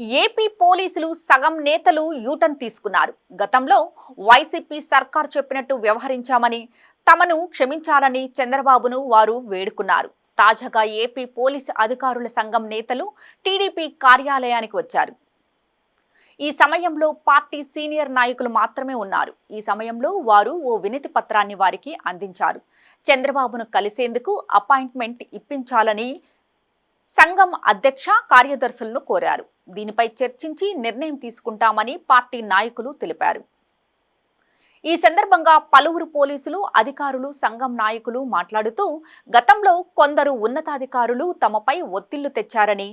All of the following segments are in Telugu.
ఏపీ పోలీసులు సగం నేతలు యూటర్న్ తీసుకున్నారు. గతంలో వైసీపీ సర్కార్ చెప్పినట్టు వ్యవహరించామని తమను క్షమించాలని చంద్రబాబును వారు వేడుకున్నారు. తాజాగా ఏపీ పోలీసు అధికారుల సంఘం నేతలు టీడీపీ కార్యాలయానికి వచ్చారు. ఈ సమయంలో పార్టీ సీనియర్ నాయకులు మాత్రమే ఉన్నారు. ఈ సమయంలో వారు ఓ వినతి పత్రాన్ని వారికి అందించారు. చంద్రబాబును కలిసేందుకు అపాయింట్మెంట్ ఇప్పించాలని సంఘం అధ్యక్ష కార్యదర్శులను కోరారు. దీనిపై చర్చించి నిర్ణయం తీసుకుంటామని పార్టీ నాయకులు తెలిపారు. ఈ సందర్భంగా పలువురు పోలీసులు అధికారులు సంఘం నాయకులు మాట్లాడుతూ గతంలో కొందరు ఉన్నతాధికారులు తమపై ఒత్తిళ్ళు తెచ్చారని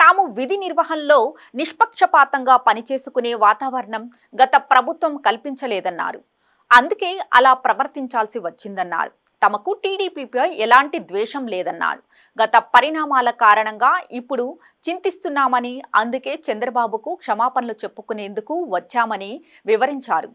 తాము విధి నిర్వహణలో నిష్పక్షపాతంగా పనిచేసుకునే వాతావరణం గత ప్రభుత్వం కల్పించలేదన్నారు. అందుకే అలా ప్రవర్తించాల్సి వచ్చిందన్నారు. తమకు టీడీపీపై ఎలాంటి ద్వేషం లేదన్నారు. గత పరిణామాల కారణంగా ఇప్పుడు చింతిస్తున్నామని అందుకే చంద్రబాబుకు క్షమాపణలు చెప్పుకునేందుకు వచ్చామని వివరించారు.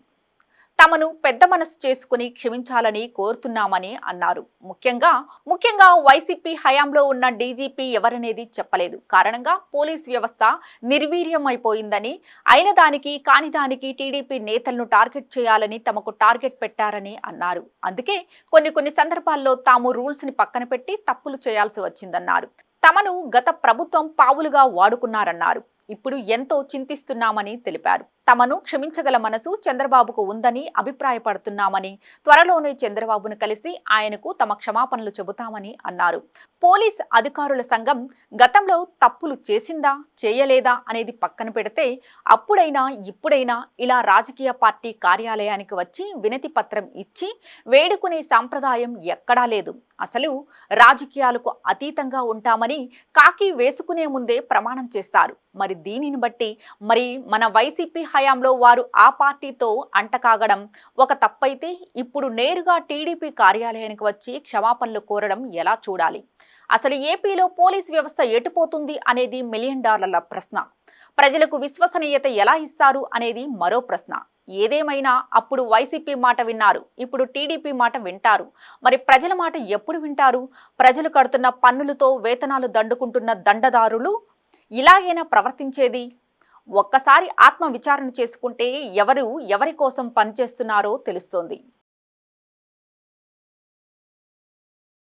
తమను పెద్ద మనసు చేసుకుని క్షమించాలని కోరుతున్నామని అన్నారు. ముఖ్యంగా ముఖ్యంగా వైసీపీ హయాంలో ఉన్న డీజీపీ ఎవరనేది చెప్పలేదు. కారణంగా పోలీస్ వ్యవస్థ నిర్వీర్యమైపోయిందని అయిన దానికి కాని దానికి టీడీపీ నేతలను టార్గెట్ చేయాలని తమకు టార్గెట్ పెట్టారని అన్నారు. అందుకే కొన్ని కొన్ని సందర్భాల్లో తాము రూల్స్ని పక్కన పెట్టి తప్పులు చేయాల్సి వచ్చిందన్నారు. తమను గత ప్రభుత్వం పావులుగా వాడుకున్నారన్నారు. ఇప్పుడు ఎంతో చింతిస్తున్నామని తెలిపారు. తమను క్షమించగల మనసు చంద్రబాబుకు ఉందని అభిప్రాయపడుతున్నామని త్వరలోనే చంద్రబాబును కలిసి ఆయనకు తమ క్షమాపణలు చెబుతామని అన్నారు. పోలీస్ అధికారుల సంఘం గతంలో తప్పులు చేసిందా చేయలేదా అనేది పక్కన పెడితే అప్పుడైనా ఇప్పుడైనా ఇలా రాజకీయ పార్టీ కార్యాలయానికి వచ్చి వినతి పత్రం ఇచ్చి వేడుకునే సాంప్రదాయం ఎక్కడా లేదు. అసలు రాజకీయాలకు అతీతంగా ఉంటామని కాకి వేసుకునే ముందే ప్రమాణం చేస్తారు. మరి దీనిని బట్టి మరి మన వైసీపీ హయాంలో వారు ఆ పార్టీతో అంటకాగడం. ఒక తప్పైతే ఇప్పుడు నేరుగా టీడీపీ కార్యాలయానికి వచ్చి క్షమాపణలు కోరడం ఎలా చూడాలి? అసలు ఏపీలో పోలీస్ వ్యవస్థ ఎటుపోతుంది అనేది మిలియన్ డాలర్ల ప్రశ్న. ప్రజలకు విశ్వసనీయత ఎలా ఇస్తారు అనేది మరో ప్రశ్న. ఏదేమైనా అప్పుడు వైసీపీ మాట విన్నారు ఇప్పుడు టీడీపీ మాట వింటారు. మరి ప్రజల మాట ఎప్పుడు వింటారు? ప్రజలు కడుతున్న పన్నులతో వేతనాలు దండుకుంటున్న దండదారులు ఇలాగైనా ప్రవర్తించేది? ఒక్కసారి ఆత్మ విచారణ చేసుకుంటే ఎవరు ఎవరి కోసం పనిచేస్తున్నారో తెలుస్తోంది.